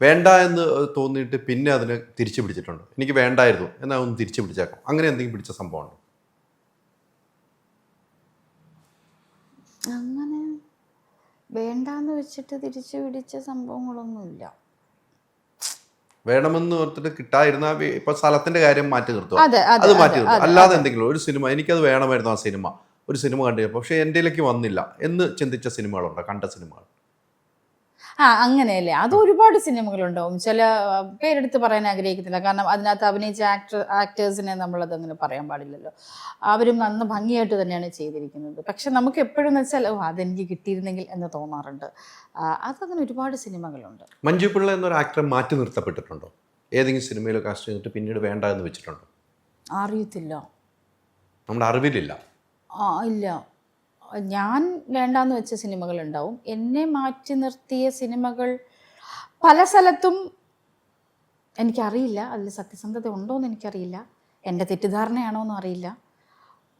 വേണ്ട എന്ന് തോന്നിയിട്ട് പിന്നെ അതിനെ തിരിച്ചു പിടിച്ചിട്ടുണ്ട്. എനിക്ക് വേണ്ടായിരുന്നു എന്നാൽ ഒന്ന് തിരിച്ചു പിടിച്ചേക്കാം. അങ്ങനെ എന്തെങ്കിലും പിടിച്ച സംഭവമുണ്ടോ അങ്ങനെ വേണ്ടാന്ന് വെച്ചിട്ട് തിരിച്ചു പിടിച്ച സംഭവങ്ങളൊന്നുമില്ല. വേണമെന്ന് ഓർത്തിട്ട് കിട്ടായിരുന്ന ആ ഇപ്പൊ സ്ഥലത്തിന്റെ കാര്യം മാറ്റി നിർത്തും അത് മാറ്റി നിർത്തും അല്ലാതെ എന്തെങ്കിലും ഒരു സിനിമ എനിക്കത് വേണമായിരുന്നു ആ സിനിമ. ഒരു സിനിമ കണ്ടു പക്ഷേ എന്റെ വന്നില്ല എന്ന് ചിന്തിച്ച സിനിമകളുണ്ടോ? കണ്ട സിനിമകൾ? ആ അങ്ങനെയല്ലേ? അത് ഒരുപാട് സിനിമകളുണ്ടാവും ചില പേരെടുത്ത് പറയാൻ ആഗ്രഹിക്കുന്നില്ല കാരണം അതിനകത്ത് അഭിനയിച്ച ആക്ടർ ആക്ടേഴ്സിനെ നമ്മളത് അങ്ങനെ പറയാൻ പാടില്ലല്ലോ. അവരും നന്ന ഭംഗിയായിട്ട് തന്നെയാണ് ചെയ്തിരിക്കുന്നത്. പക്ഷെ നമുക്ക് എപ്പോഴും എന്ന് വെച്ചാൽ ഓ അതെനിക്ക് കിട്ടിയിരുന്നെങ്കിൽ എന്ന് തോന്നാറുണ്ട്. അതങ്ങനെ ഒരുപാട് സിനിമകളുണ്ട്. മഞ്ജു പിള്ള എന്നൊരു ആക്ടറെ മാറ്റി നിർത്തപ്പെട്ടിട്ടുണ്ടോ? ഏതെങ്കിലും സിനിമയിലോ കാസ്റ്റ് ചെയ്തിട്ട് പിന്നീട് വേണ്ട എന്ന് വെച്ചിട്ടുണ്ടോ? അറിയത്തില്ല. നമ്മുടെ അറിവിലില്ല. ആ ഇല്ല. ഞാൻ വേണ്ടാന്ന് വെച്ച സിനിമകൾ ഉണ്ടാവും. എന്നെ മാറ്റി നിർത്തിയ സിനിമകൾ പല സ്ഥലത്തും എനിക്കറിയില്ല. അതിൽ സത്യസന്ധത ഉണ്ടോ എന്ന് എനിക്കറിയില്ല. എന്റെ തെറ്റിദ്ധാരണയാണോ എന്നും അറിയില്ല.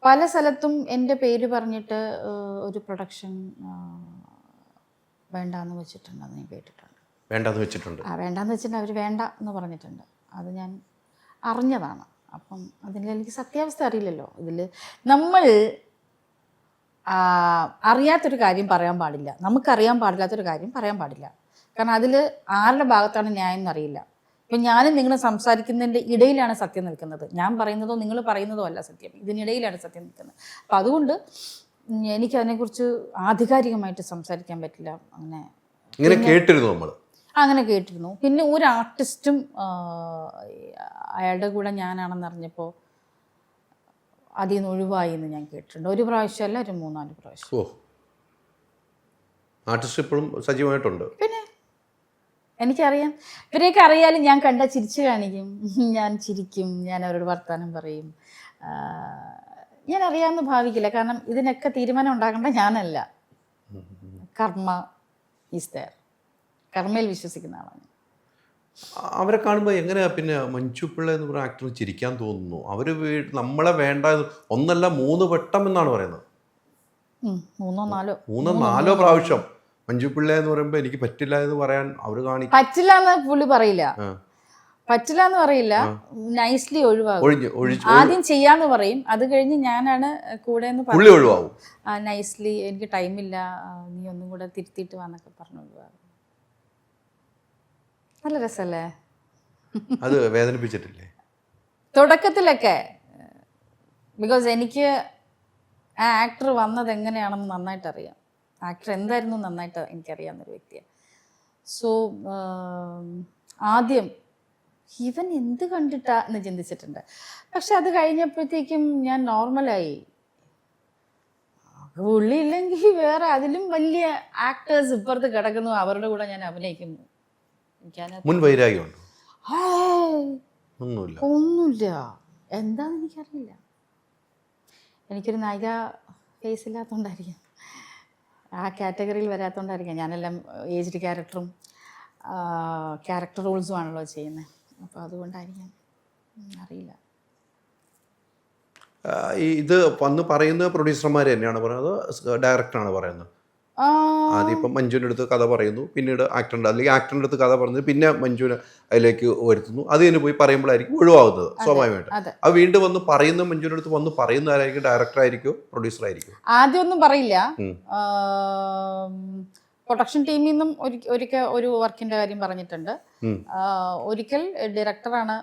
പല സ്ഥലത്തും എന്റെ പേര് പറഞ്ഞിട്ട് ഒരു പ്രൊഡക്ഷൻ വേണ്ടാന്ന് വെച്ചിട്ടുണ്ടെന്ന് ഞാൻ കേട്ടിട്ടുണ്ട്. വേണ്ടെന്ന് വെച്ചിട്ടുണ്ട്. ആ വേണ്ടാന്ന് വെച്ചിട്ടുണ്ട് അവർ വേണ്ട എന്ന് പറഞ്ഞിട്ടുണ്ട്. അത് ഞാൻ അറിഞ്ഞതാണ്. അപ്പം അതിൽ എനിക്ക് സത്യാവസ്ഥ അറിയില്ലല്ലോ. ഇതിൽ നമ്മൾ അറിയാത്തൊരു കാര്യം പറയാൻ പാടില്ല. നമുക്കറിയാൻ പാടില്ലാത്തൊരു കാര്യം പറയാൻ പാടില്ല. കാരണം അതിൽ ആരുടെ ഭാഗത്താണ് ന്യായം എന്നറിയില്ല. ഇപ്പം ഞാനും നിങ്ങൾ സംസാരിക്കുന്നതിന്റെ ഇടയിലാണ് സത്യം നിൽക്കുന്നത്. ഞാൻ പറയുന്നതോ നിങ്ങൾ പറയുന്നതോ അല്ല സത്യം. ഇതിനിടയിലാണ് സത്യം നിൽക്കുന്നത്. അപ്പം അതുകൊണ്ട് എനിക്കതിനെക്കുറിച്ച് ആധികാരികമായിട്ട് സംസാരിക്കാൻ പറ്റില്ല. അങ്ങനെ ഇങ്ങനെ കേട്ടിരുന്നു നമ്മൾ അങ്ങനെ കേട്ടിരുന്നു. പിന്നെ ഒരു ആർട്ടിസ്റ്റും അയാളുടെ കൂടെ ഞാനാണെന്ന് അറിഞ്ഞപ്പോൾ അതിൽ നിന്ന് ഒഴിവായി എന്ന് ഞാൻ കേട്ടിട്ടുണ്ട്. ഒരു പ്രാവശ്യമല്ല ഒരു മൂന്നാൽ പ്രാവശ്യം. ഓ. ആർട്ടിസ്റ്റ് ഇപ്പോഴും സജീവമായിട്ടുണ്ട്. പിന്നെ എനിക്കറിയാം. ഇവരെയൊക്കെ അറിയാലും ഞാൻ കണ്ട ചിരിച്ചു കാണിക്കും. ഞാൻ ചിരിക്കും ഞാൻ അവരോട് വർത്തമാനം പറയും. ഞാൻ അറിയാമെന്ന് ഭാവിക്കില്ല. കാരണം ഇതിനൊക്കെ തീരുമാനം ഉണ്ടാക്കേണ്ട ഞാനല്ല. കർമ്മ ഈസ് ദയർ കർമ്മയിൽ വിശ്വസിക്കുന്ന ആളാണ് അവരെ കാണുമ്പോൾ എങ്ങനെയാ പിന്നെ മഞ്ജു പിള്ള എന്ന് പറഞ്ഞ ആക്ടർ ചിരിക്കാൻ തോന്നുന്നു? അവർ നമ്മളെ വേണ്ട ഒന്നല്ല മൂന്ന് വട്ടം എന്നാണ് പറയുന്നത്. മൂന്നോ നാലോ. മൂന്നോ നാലോ പ്രാവശ്യം. മഞ്ജു പിള്ള എന്ന് പറയുമ്പോൾ എനിക്ക് പറ്റില്ല എന്ന് പറയാൻ അവർ കാണി പറ്റില്ല എന്ന് പുള്ളി പറയില്ല. പറ്റില്ല എന്ന് പറയില്ല. നൈസ്ലി ഒഴിവാകും. ആദ്യം ചെയ്യാന്ന് പറയും. അത് കഴിഞ്ഞ് ഞാനാണ് കൂടെ എന്ന് ഒഴിവാവും നൈസ്ലി എനിക്ക് ടൈമില്ല നീ ഒന്നും കൂടെ തിരുത്തിയിട്ട് വന്നൊക്കെ പറഞ്ഞു ഒഴിവാകും. നല്ല രസല്ലേ? അത് വേദനിപ്പിച്ചിട്ടില്ലേ? തുടക്കത്തിലൊക്കെ ബിക്കോസ് എനിക്ക് ആ ആക്ടർ വന്നത് എങ്ങനെയാണെന്ന് നന്നായിട്ട് അറിയാം ആക്ടർ എന്തായിരുന്നു നന്നായിട്ട് എനിക്കറിയാവുന്നൊരു വ്യക്തിയാണ്. സോ ആദ്യം ഇവൻ എന്ത് കണ്ടിട്ടാ എന്ന് ചിന്തിച്ചിട്ടുണ്ട്. പക്ഷെ അത് കഴിഞ്ഞപ്പോഴത്തേക്കും ഞാൻ നോർമലായി. പുള്ളി ഇല്ലെങ്കിൽ വേറെ അതിലും വലിയ ആക്ടേഴ്സ് ഇപ്പുറത്ത് കിടക്കുന്നു. അവരുടെ കൂടെ ഞാൻ അഭിനയിക്കുന്നു. മുൻ വൈരാഗ്യമുണ്ടോ? ഒന്നുമില്ല. ഒന്നുമില്ല. എന്താന്ന് എനിക്കറിയില്ല. എനിക്കൊരു നായിക ഫേസ് ഇല്ലാത്തതുകൊണ്ടായിരിക്കാം ആ കാറ്റഗറിയിൽ വരാത്തതുകൊണ്ടായിരിക്കാം ഞാനെല്ലാം ഏജ്ഡ് ക്യാരക്ടറും ക്യാരക്ടർ റോൾസും ആണല്ലോ ചെയ്യുന്നത് അപ്പോൾ അതുകൊണ്ടായിരിക്കാം. അറിയില്ല. ഇത് വന്ന് പറയുന്നത് പ്രൊഡ്യൂസർമാർ തന്നെയാണ് പറയുന്നത്. ഡയറക്ടറാണ് പറയുന്നത്? ആദ്യം ഇപ്പം മഞ്ജുവിന്റെ അടുത്ത് കഥ പറയുന്നു പിന്നീട് ആക്ടറിന്റെ അല്ലെങ്കിൽ ആക്ടറിന്റെ അടുത്ത് കഥ പറഞ്ഞു പിന്നെ മഞ്ജുവിനെ അതിലേക്ക് വരുത്തുന്നു. അത് തന്നെ പോയി പറയുമ്പോഴായിരിക്കും ഒഴിവാകുന്നത് സ്വാഭാവികമായിട്ട്. അതെ. വീണ്ടും വന്ന് പറയുന്ന മഞ്ജുവിന്റെ അടുത്ത് വന്ന് പറയുന്ന ആരായിരിക്കും ഡയറക്ടർ ആയിരിക്കും പ്രൊഡ്യൂസർ ആയിരിക്കും. ആദ്യമൊന്നും പറയില്ല. ഉം. പ്രൊഡക്ഷൻ ടീമിൽ നിന്നും ഒരിക്കൽ ഒരു വർക്കിന്റെ കാര്യം പറഞ്ഞിട്ടുണ്ട്. ഒരിക്കൽ ഡയറക്ടറാണ്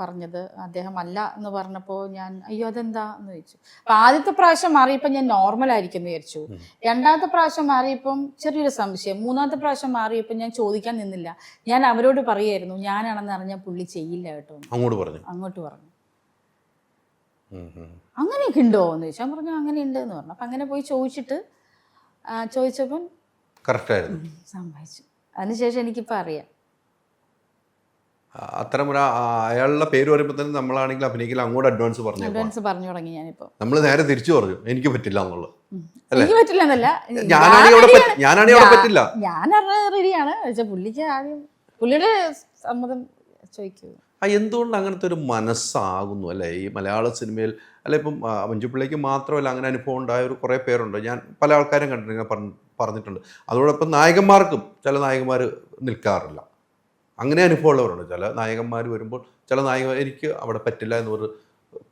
പറഞ്ഞത്. അദ്ദേഹം അല്ല എന്ന് പറഞ്ഞപ്പോൾ ഞാൻ അയ്യോ അതെന്താ? എന്ന് ചോദിച്ചു. അപ്പൊ ആദ്യത്തെ പ്രാവശ്യം മാറിയപ്പോൾ ഞാൻ നോർമൽ ആയിരിക്കും വിചാരിച്ചു. രണ്ടാമത്തെ പ്രാവശ്യം മാറിയപ്പം ചെറിയൊരു സംശയം. മൂന്നാമത്തെ പ്രാവശ്യം മാറിയപ്പോൾ ഞാൻ ചോദിക്കാൻ നിന്നില്ല. ഞാൻ അവരോട് പറയായിരുന്നു ഞാനാണെന്ന് അറിഞ്ഞാൽ പുള്ളി ചെയ്യില്ല കേട്ടോ. അങ്ങോട്ട് പറഞ്ഞു. അങ്ങോട്ട് പറഞ്ഞു. അങ്ങനെയൊക്കെ ഉണ്ടോ? എന്ന് ചോദിച്ചു. ഞാൻ പറഞ്ഞു അങ്ങനെ ഉണ്ട് എന്ന് പറഞ്ഞു. അപ്പം അങ്ങനെ പോയി ചോദിച്ചിട്ട് ചോദിച്ചപ്പം കറക്റ്റായിരുന്നു. സംഭവിച്ചു അതിനുശേഷം എനിക്കിപ്പോൾ അറിയാം. അത്തരം ഒരു അയാളുടെ പേര് പറയുമ്പോൾ തന്നെ നമ്മളാണെങ്കിൽ അഭിനയിക്കില്ല അങ്ങോട്ട് അഡ്വാൻസ് പറഞ്ഞു അഡ്വാൻസ് പറഞ്ഞു തുടങ്ങി ഞാനിപ്പോ. നമ്മൾ നേരെ തിരിച്ചു പറഞ്ഞു എനിക്ക് പറ്റില്ല എന്നുള്ളത്. എനിക്ക് പറ്റില്ല എന്നല്ല. ഞാനാണെങ്കിൽ അവിടെ പറ്റി- ഞാനാണെങ്കിൽ അവിടെ പറ്റില്ല. ഞാൻ റെഡിയാണ്. പക്ഷെ പുള്ളിക്ക് ആദ്യം പുള്ളിയുടെ സമ്മതം ചോദിക്കൂ. ആ എന്തുകൊണ്ട് അങ്ങനത്തെ ഒരു മനസ്സാകുന്നു? അല്ലേ? ഈ മലയാള സിനിമയിൽ അല്ല ഇപ്പം ആ, മാത്രമല്ല അങ്ങനെ അനുഭവം ഉണ്ടായ ഒരു കുറേ പേരുണ്ട്. ഞാൻ പല ആൾക്കാരും കണ്ടിട്ടുണ്ട് ഇങ്ങനെ പറഞ്ഞ് പറഞ്ഞിട്ടുണ്ട്. അതോടൊപ്പം നായകന്മാർക്കും ചില നായകന്മാർ നിൽക്കാറില്ല. അങ്ങനെ അനുഭവമുള്ളവരുണ്ട്. ചില നായകന്മാർ വരുമ്പോൾ ചില നായക എനിക്ക് അവിടെ പറ്റില്ല എന്ന് പറഞ്ഞ്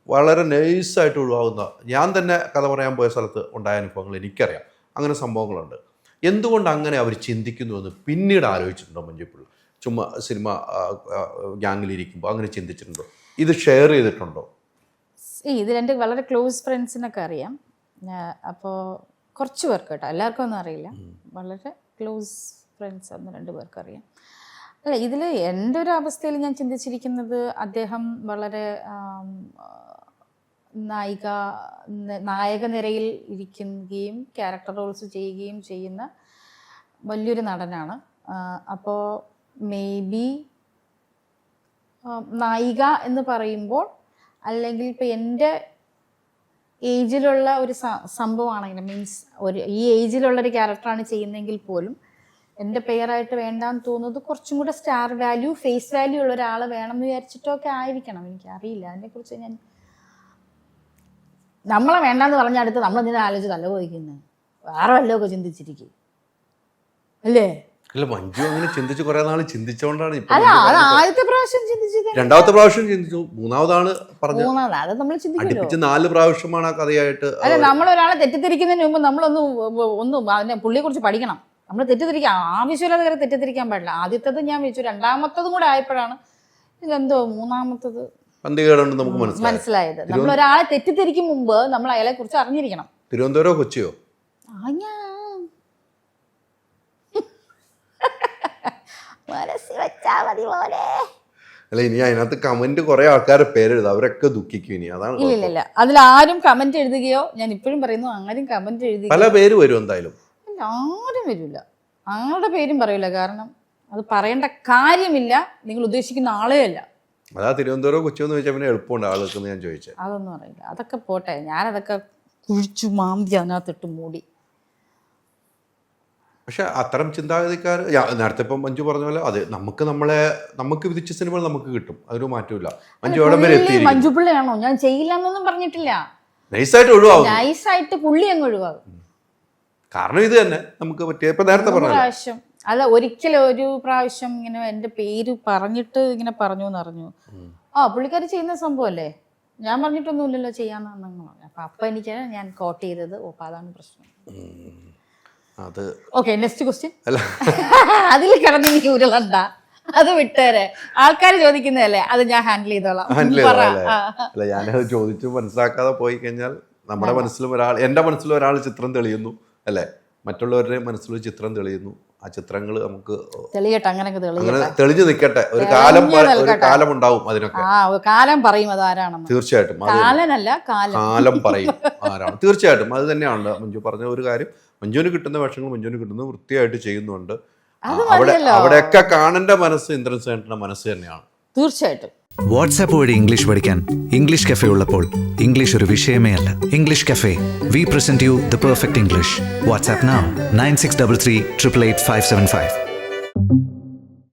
വളരെ നൈസായിട്ട് ഒഴിവാകുന്ന ഞാൻ തന്നെ കഥ പറയാൻ പോയ സ്ഥലത്ത് ഉണ്ടായ അനുഭവങ്ങൾ എനിക്കറിയാം. അങ്ങനെ സംഭവങ്ങളുണ്ട്. എന്തുകൊണ്ട് അങ്ങനെ അവർ ചിന്തിക്കുന്നു എന്ന് പിന്നീട് ആലോചിച്ചിട്ടുണ്ടോ മഞ്ജുപ്പിള്ള ചുമ്മാ സിനിമ ഗ്യാങ്ങിലിരിക്കുമ്പോൾ അങ്ങനെ ചിന്തിച്ചിട്ടുണ്ടോ? ഇത് ഷെയർ ചെയ്തിട്ടുണ്ടോ? ഈ ഇതിൽ എന്റെ വളരെ ക്ലോസ് ഫ്രണ്ട്സിനൊക്കെ അറിയാം. അപ്പോൾ കുറച്ച് പേർക്ക് കേട്ടോ എല്ലാവർക്കും ഒന്നും അറിയില്ല. വളരെ ക്ലോസ് ഫ്രണ്ട്സ് ഒന്ന് രണ്ട് പേർക്ക് അറിയാം. അല്ല ഇതിൽ എന്റെ ഒരു അവസ്ഥയിൽ ഞാൻ ചിന്തിച്ചിരിക്കുന്നത് അദ്ദേഹം വളരെ നായിക നായക നിരയിൽ ഇരിക്കുകയും ക്യാരക്ടർ റോൾസ് ചെയ്യുകയും ചെയ്യുന്ന വലിയൊരു നടനാണ്. അപ്പോൾ മേ ബി നായിക എന്ന് പറയുമ്പോൾ അല്ലെങ്കിൽ ഇപ്പം എന്റെ ഏജിലുള്ള ഒരു സംഭവമാണെങ്കിലും മീൻസ് ഒരു ഈ ഏജിലുള്ള ഒരു ക്യാരക്ടറാണ് ചെയ്യുന്നതെങ്കിൽ പോലും എന്റെ പേരായിട്ട് വേണ്ടാന്ന് തോന്നുന്നത് കുറച്ചും കൂടെ സ്റ്റാർ വാല്യൂ ഫേസ് വാല്യൂ ഉള്ള ഒരാൾ വേണം എന്ന് വിചാരിച്ചിട്ടൊക്കെ ആയിരിക്കണം. എനിക്ക് അറിയില്ല അതിനെക്കുറിച്ച് ഞാൻ നമ്മളെ വേണ്ടാന്ന് പറഞ്ഞ അടുത്ത് നമ്മൾ എന്തിനാ ആലോചിച്ച് തല പോയിക്കുന്നത് വേറെ വല്ലതൊക്കെ ചിന്തിച്ചിരിക്കും. അല്ലേ? അല്ല മഞ്ജു അങ്ങനെ ചിന്തിച്ച് കുറേ നാൾ ചിന്തിച്ചുകൊണ്ടാണ് ഇപ്പൊ അല്ല അത് ആദ്യത്തെ പ്രാവശ്യം ചിന്തിച്ചത്. രണ്ടാമത്തെ പ്രാവശ്യം ചിന്തിച്ചു. മൂന്നാമതാണ് പറഞ്ഞു മൂന്നാമത്. അത് നമ്മൾ ചിന്തിക്കുമല്ലോ അടുപ്പിച്ച് നാല് പ്രാവശ്യമാണ് ആ കഥയായിട്ട് അല്ല നമ്മൾ ഒരാളെ തെറ്റിദ്ധരിക്കുന്നതിന് മുമ്പ് നമ്മളൊന്ന് ഒന്ന് അതിനെ പുള്ളിയെ കുറിച്ച് പഠിക്കണം. നമ്മൾ തെറ്റിദ്ധരിക്കാൻ ആവശ്യമില്ലാതെ കയറി തെറ്റിദ്ധരിക്കാൻ പാടില്ല. ആദ്യത്തത് ഞാൻ വെച്ചു. രണ്ടാമത്തതും കൂടെ ആയപ്പോഴാണ് ഇതെന്തോ മൂന്നാമത്തത് പന്തികേടുണ്ട് നമുക്ക് മനസ്സിലായി മനസ്സിലായത്. നമ്മൾ ഒരാളെ തെറ്റിദ്ധരിക്കും മുമ്പ് നമ്മൾ അയാളെ കുറിച്ച് അറിഞ്ഞിരിക്കണം. തിരുവനന്തപുരം കൊച്ചിയോ? ആ ഞാൻ മനസ്സിൽ വെച്ചാ മതി പോലെ അല്ല ഇനി അതിനകത്ത് കമന്റ് കുറെ ആൾക്കാരെ പേരെഴുതും അവരൊക്കെ ദുഃഖിക്കും ഇനി. അതാണ് ഇല്ല ഇല്ല അതിൽ ആരും കമന്റ് എഴുതുകയോ ഞാൻ ഇപ്പോഴും പറയുന്നു ആരും കമന്റ് എഴുതി പല പേര് വരും എന്തായാലും. ആരും വരില്ല ആരുടെ പേരും പറയില്ല കാരണം അത് പറയേണ്ട കാര്യമില്ല. നിങ്ങൾ ഉദ്ദേശിക്കുന്ന ആളേ അല്ല. അതാ തിരുവനന്തപുരം കൊച്ചി എന്ന് ചോദിച്ചാൽ പിന്നെ എളുപ്പമുണ്ട് ആളുകൾക്ക് ഞാൻ ചോദിച്ചത് അതൊന്നും അറിയില്ല അതൊക്കെ പോട്ടെ. ഞാനതൊക്കെ കുഴിച്ചു മാന്തി അതിനകത്തിട്ട് മൂടി. പക്ഷെ അത്തരം ചിന്താഗതിക്കാർ നേരത്തെ ഇപ്പം മഞ്ജു പറഞ്ഞ പോലെ അതെ നമുക്ക് നമ്മളെ നമുക്ക് വിധിച്ച സിനിമകൾ നമുക്ക് കിട്ടും. അതൊരു മാറ്റമില്ല മഞ്ജു എവിടെ വരെ എത്തിയിരിക്കും മഞ്ജു പിള്ളയാണോ ഞാൻ ചെയ്യില്ല എന്നൊന്നും പറഞ്ഞിട്ടില്ല. നൈസായിട്ട് ഒഴിവാകും നൈസായിട്ട് പുള്ളി അങ്ങ് ഒഴിവാകും. കാരണം ഇത് തന്നെ. നമുക്ക് പറ്റിയ ഇപ്പൊ നേരത്തെ പറഞ്ഞു അല്ല ഒരിക്കലും ഒരു പ്രാവശ്യം ഇങ്ങനെ എന്റെ പേര് പറഞ്ഞിട്ട് ഇങ്ങനെ പറഞ്ഞു എന്നറിഞ്ഞു ആ പുള്ളിക്കാർ ചെയ്യുന്ന സംഭവമല്ലേ? ഞാൻ പറഞ്ഞിട്ടൊന്നുമില്ലല്ലോ ചെയ്യാന്ന് പറഞ്ഞു. അപ്പൊ അപ്പൊ എനിക്ക് ഞാൻ കോട്ട് ചെയ്തത്. ഓ അതാണ് പ്രശ്നം. അത് ഓക്കെ നെക്സ്റ്റ് ക്വസ്റ്റ്യൻ അല്ല. അതിൽ കിടന്ന് എനിക്ക് ഉരുളണ്ട. അത് വിട്ടേരെ. ആൾക്കാർ ചോദിക്കുന്നതല്ലേ അത് ഞാൻ ഹാൻഡിൽ ചെയ്തോളാം. ഹാൻഡിൽ. ചെയ്തോളാം അല്ലേ? ഞാനത് ചോദിച്ചു മനസ്സിലാക്കാതെ പോയി കഴിഞ്ഞാൽ നമ്മുടെ മനസ്സിലും ഒരാൾ എന്റെ മനസ്സിലും ഒരാൾ ചിത്രം തെളിയുന്നു അല്ലേ? മറ്റുള്ളവരുടെ മനസ്സിലും ചിത്രം തെളിയുന്നു. ആ ചിത്രങ്ങൾ നമുക്ക് തെളിയട്ടെ അങ്ങനെ തെളിഞ്ഞു നിൽക്കട്ടെ. ഒരു കാലം ഒരു കാലം ഉണ്ടാവും അതിനൊക്കെ. കാലം പറയും തീർച്ചയായിട്ടും അത് കാലനല്ല കാലം. കാലം പറയും ആരാണ്. തീർച്ചയായിട്ടും അത് തന്നെയാണല്ലോ മഞ്ജു പറഞ്ഞ ഒരു കാര്യം മഞ്ജുവിന് കിട്ടുന്ന വേഷങ്ങൾ മഞ്ജുവിന് കിട്ടുന്നത് വൃത്തിയായിട്ട് ചെയ്യുന്നുണ്ട്. അവിടെ അവിടെയൊക്കെ കാണേണ്ട മനസ്സ് ഇന്ദ്രൻ സേനന്റെ മനസ്സ് തന്നെയാണ്. തീർച്ചയായിട്ടും. വാട്സാപ്പ് വഴി ഇംഗ്ലീഷ് പഠിക്കാൻ ഇംഗ്ലീഷ് കഫേ ഉള്ളപ്പോൾ ഇംഗ്ലീഷ് ഒരു വിഷയമേ അല്ല. English cafe we present you the perfect English WhatsApp nine six double three triple eight five seven five.